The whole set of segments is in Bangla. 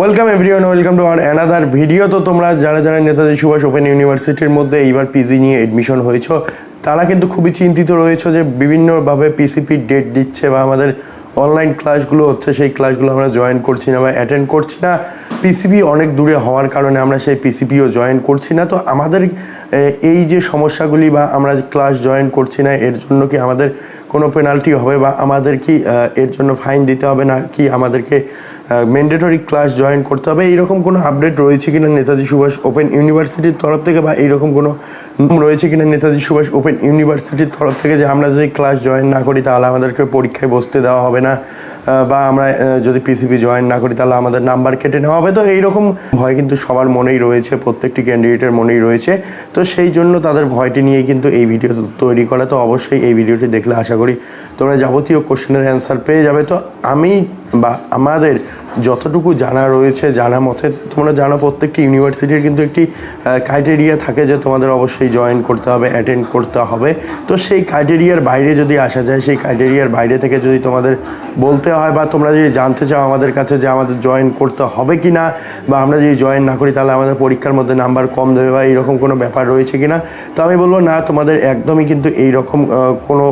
Welcome everyone welcome to our another video তো তোমরা যারা যারা নেতাজি সুভাষ ওপেন ইউনিভার্সিটির মধ্যে এইবার পিজি নিয়ে এডমিশন হয়েছ, তারা কিন্তু খুবই চিন্তিত রয়েছে যে বিভিন্নভাবে পিসিপি ডেট দিচ্ছে বা আমাদের অনলাইন ক্লাসগুলো হচ্ছে, সেই ক্লাসগুলো আমরা জয়েন করছি না বা অ্যাটেন্ড করছি না। পিসিপি অনেক দূরে হওয়ার কারণে আমরা সেই পিসিপিও জয়েন করছি না। তো আমাদের এই যে সমস্যাগুলি বা আমরা ক্লাস জয়েন করছি না, এর জন্য কি আমাদের কোনো পেনাল্টি হবে বা আমাদের কি এর জন্য ফাইন দিতে হবে না, কি আমাদেরকে ম্যান্ডেটরি ক্লাস জয়েন করতে হবে। এইরকম কোনো আপডেট রয়েছে কিনা নেতাজি সুভাষ ওপেন ইউনিভার্সিটির তরফ থেকে বা এইরকম কোনো রয়েছে কিনা নেতাজি সুভাষ ওপেন ইউনিভার্সিটির তরফ থেকে যে আমরা যদি ক্লাস জয়েন না করি তাহলে আমাদেরকে পরীক্ষায় বসতে দেওয়া হবে না। বা আমরা যদি পিসিপি জয়েন না করি তাহলে আমাদের নাম্বার কেটে নেওয়া হবে। তো এইরকম ভয় কিন্তু সবার মনেই রয়েছে, প্রত্যেকটি ক্যান্ডিডেটের মনেই রয়েছে। তো সেই জন্য তাদের ভয়টি নিয়ে কিন্তু এই ভিডিও তৈরি করা। তো অবশ্যই এই ভিডিওটি দেখলে আশা করি তোমরা যাবতীয় কোশ্চেনের অ্যান্সার পেয়ে যাবে। তো আমি বা আমাদের যতটুকু জানা রয়েছে জানা মতে তোমরা জানো প্রত্যেকটি ইউনিভার্সিটির কিন্তু একটি ক্রাইটেরিয়া থাকে যে তোমাদের অবশ্যই জয়েন করতে হবে অ্যাটেন্ড করতে হবে। তো সেই ক্রাইটেরিয়ার বাইরে যদি আসা যায় সেই ক্রাইটেরিয়ার বাইরে থেকে যদি তোমাদের বলতে হয় বা তোমরা যদি জানতে চাও আমাদের কাছে যে আমাদের জয়েন করতে হবে কি না বা আমরা যদি জয়েন না করি তাহলে আমাদের পরীক্ষার মধ্যে নাম্বার কম দেবে বা এইরকম কোনো ব্যাপার রয়েছে কি না তো আমি বলব না তোমাদের একদমই কিন্তু এইরকম আহ, কোনো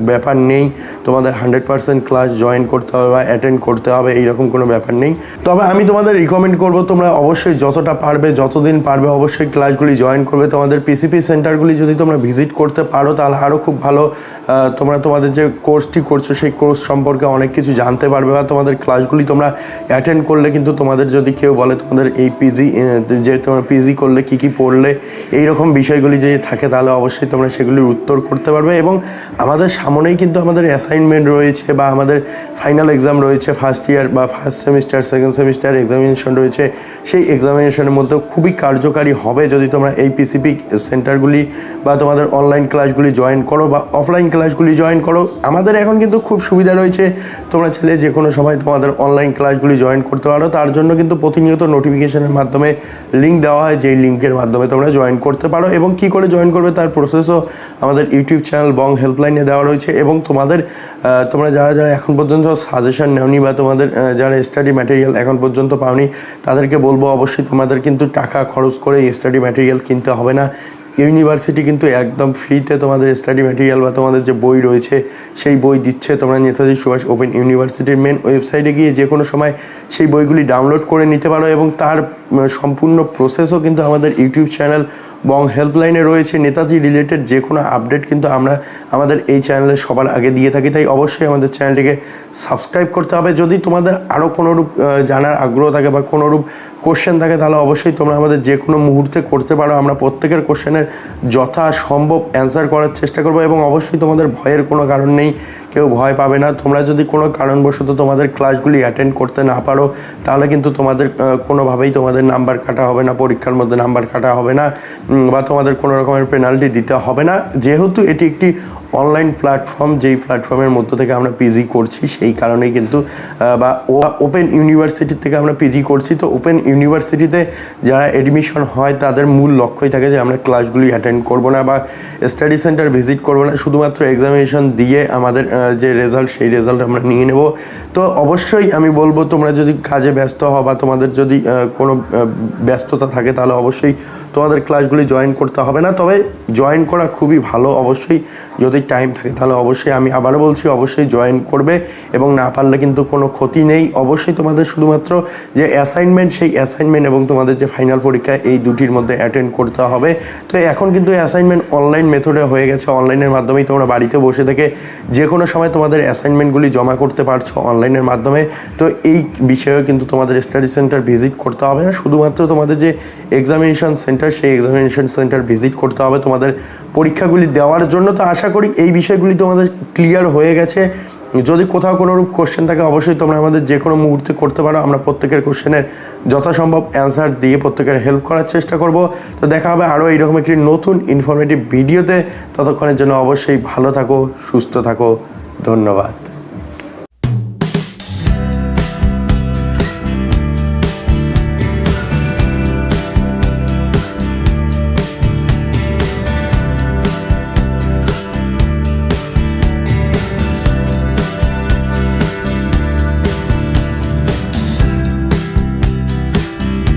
ব্যাপার নেই। তোমাদের হান্ড্রেড পার্সেন্ট ক্লাস জয়েন করতে হবে বা অ্যাটেন্ড করতে হবে এইরকম কোনো ব্যাপার নেই। তবে আমি তোমাদের রিকমেন্ড করব, তোমরা অবশ্যই যতটা পারবে, যতদিন পারবে, অবশ্যই ক্লাসগুলি জয়েন করবে। তোমাদের পিসিপি সেন্টারগুলি যদি তোমরা ভিজিট করতে পারো, তাহলে আরও খুব ভালো তোমরা তোমাদের যে কোর্সটি করছ, সেই কোর্স সম্পর্কে অনেক কিছু জানতে পারবে বা তোমাদের ক্লাসগুলি তোমরা অ্যাটেন্ড করলে কিন্তু তোমাদের যদি কেউ বলে তোমাদের এই পিজি যে তোমরা পিজি করলে, কি কি পড়লে এই রকম বিষয়গুলি যদি থাকে, তাহলে অবশ্যই তোমরা সেগুলির উত্তর করতে পারবে এবং আমাদের সামনেই কিন্তু আমাদের অ্যাসাইনমেন্ট রয়েছে বা আমাদের ফাইনাল এক্সাম রয়েছে ফার্স্ট ইয়ার বা first semester second semester examination রয়েছে। সেই এক্সামিনেশনের মধ্যে খুবই কার্যকারী হবে যদি তোমরা এই পিসিপি সেন্টারগুলি বা তোমাদের অনলাইন ক্লাসগুলি জয়েন করো বা অফলাইন ক্লাসগুলি জয়েন করো। আমাদের এখন কিন্তু খুব সুবিধা রয়েছে। তোমরা চাইলে যে কোনো সময় তোমাদের অনলাইন ক্লাসগুলি জয়েন করতে পারো। তার জন্য কিন্তু প্রতিনিয়ত নোটিফিকেশনের মাধ্যমে লিঙ্ক দেওয়া হয়, যেই লিঙ্কের মাধ্যমে তোমরা জয়েন করতে পারো এবং কি করে জয়েন করবে তার প্রসেসও আমাদের ইউটিউব চ্যানেল বং হেল্পলাইনে দেওয়া রয়েছে এবং তোমাদের তোমরা যারা যারা এখন পর্যন্ত সাজেশন নেওনি বা তোমাদের যারা স্টাডি ম্যাটেরিয়াল এখন পর্যন্ত পাওনি। তাদেরকে বলব অবশ্যই তোমাদের কিন্তু টাকা খরচ করে স্টাডি ম্যাটেরিয়াল কিনতে হবে না। ইউনিভার্সিটি কিন্তু একদম ফ্রিতে তোমাদের স্টাডি ম্যাটেরিয়াল বা তোমাদের যে বই রয়েছে, সেই বই দিচ্ছে তোমরা নেতাজি সুভাষ ওপেন ইউনিভার্সিটির মেন ওয়েবসাইটে গিয়ে যে কোনো সময় সেই বইগুলি ডাউনলোড করে নিতে পারো এবং তার সম্পূর্ণ প্রসেসও কিন্তু আমাদের ইউটিউব চ্যানেল এবং হেল্পলাইনে রয়েছে। নেতাজি রিলেটেড যে কোনো আপডেট কিন্তু আমরা আমাদের এই চ্যানেলে সবার আগে দিয়ে থাকি। তাই অবশ্যই আমাদের চ্যানেলটিকে সাবস্ক্রাইব করতে হবে। যদি তোমাদের আরও কোনোরূপ জানার আগ্রহ থাকে বা কোনোরূপ কোশ্চেন থাকে, তাহলে অবশ্যই তোমরা আমাদের যে কোনো মুহূর্তে করতে পারো। আমরা প্রত্যেকের কোশ্চেনের যথা সম্ভব অ্যান্সার করার চেষ্টা করব এবং অবশ্যই তোমাদের ভয়ের কোনো কারণ নেই। কেউ ভয় পাবে না। তোমরা যদি কোনো কারণবশত তোমাদের ক্লাসগুলি অ্যাটেন্ড করতে না পারো, তাহলে কিন্তু তোমাদের কোনোভাবেই তোমাদের নাম্বার কাটা হবে না, পরীক্ষার মধ্যে নাম্বার কাটা হবে না বা তোমাদের কোনো রকমের পেনাল্টি দিতে হবে না। যেহেতু এটি একটি অনলাইন প্ল্যাটফর্ম যেই প্ল্যাটফর্মের মধ্য থেকে আমরা পিজি করছি, সেই কারণেই কিন্তু বা ওপেন ইউনিভার্সিটি থেকে আমরা পিজি করছি। তো ওপেন ইউনিভার্সিটিতে যারা এডমিশন হয়, তাদের মূল লক্ষ্যই থাকে যে আমরা ক্লাসগুলি অ্যাটেন্ড করব না বা স্টাডি সেন্টার ভিজিট করব না। শুধুমাত্র এক্সামিনেশন দিয়ে আমাদের যে রেজাল্ট সেই রেজাল্ট আমরা নিয়ে নেব। তো অবশ্যই আমি বলব, তোমরা যদি কাজে ব্যস্ত হও বা তোমাদের যদি কোনো ব্যস্ততা থাকে, তাহলে অবশ্যই তোমাদের ক্লাসগুলি জয়েন করতে হবে না, তবে জয়েন করা খুবই ভালো। অবশ্যই যদি টাইম থাকে, তাহলে অবশ্যই আমি আবারও বলছি, অবশ্যই জয়েন করবে এবং না পারলে কিন্তু কোনো ক্ষতি নেই। অবশ্যই তোমাদের শুধুমাত্র যে অ্যাসাইনমেন্ট সেই অ্যাসাইনমেন্ট এবং তোমাদের যে ফাইনাল পরীক্ষা, এই দুটির মধ্যে অ্যাটেন্ড করতে হবে। তো এখন কিন্তু অ্যাসাইনমেন্ট অনলাইন মেথডে হয়ে গেছে। অনলাইনের মাধ্যমেই তোমরা বাড়িতে বসে থেকে যে কোনো সময় তোমাদের অ্যাসাইনমেন্টগুলি জমা করতে পারছ অনলাইনের মাধ্যমে। তো এই বিষয়েও কিন্তু তোমাদের স্টাডি সেন্টার ভিজিট করতে হবে না। শুধুমাত্র তোমাদের যে এক্সামিনেশন সেন্টার সেই এক্সামিনেশন সেন্টার ভিজিট করতে হবে তোমাদের পরীক্ষাগুলি দেওয়ার জন্য। তো আশা করি এই বিষয়গুলি তোমাদের ক্লিয়ার হয়ে গেছে। যদি কোথাও কোনো রূপ কোশ্চেন থাকে, অবশ্যই তোমরা আমাদের যে কোনো মুহূর্তে করতে পারো। আমরা প্রত্যেকের কোশ্চেনের যথাসম্ভব অ্যান্সার দিয়ে প্রত্যেকের হেল্প করার চেষ্টা করব। তো দেখা হবে আরও এইরকম একটি নতুন ইনফরমেটিভ ভিডিওতে ততক্ষণের জন্য অবশ্যই ভালো থাকো, সুস্থ থাকো। ধন্যবাদ।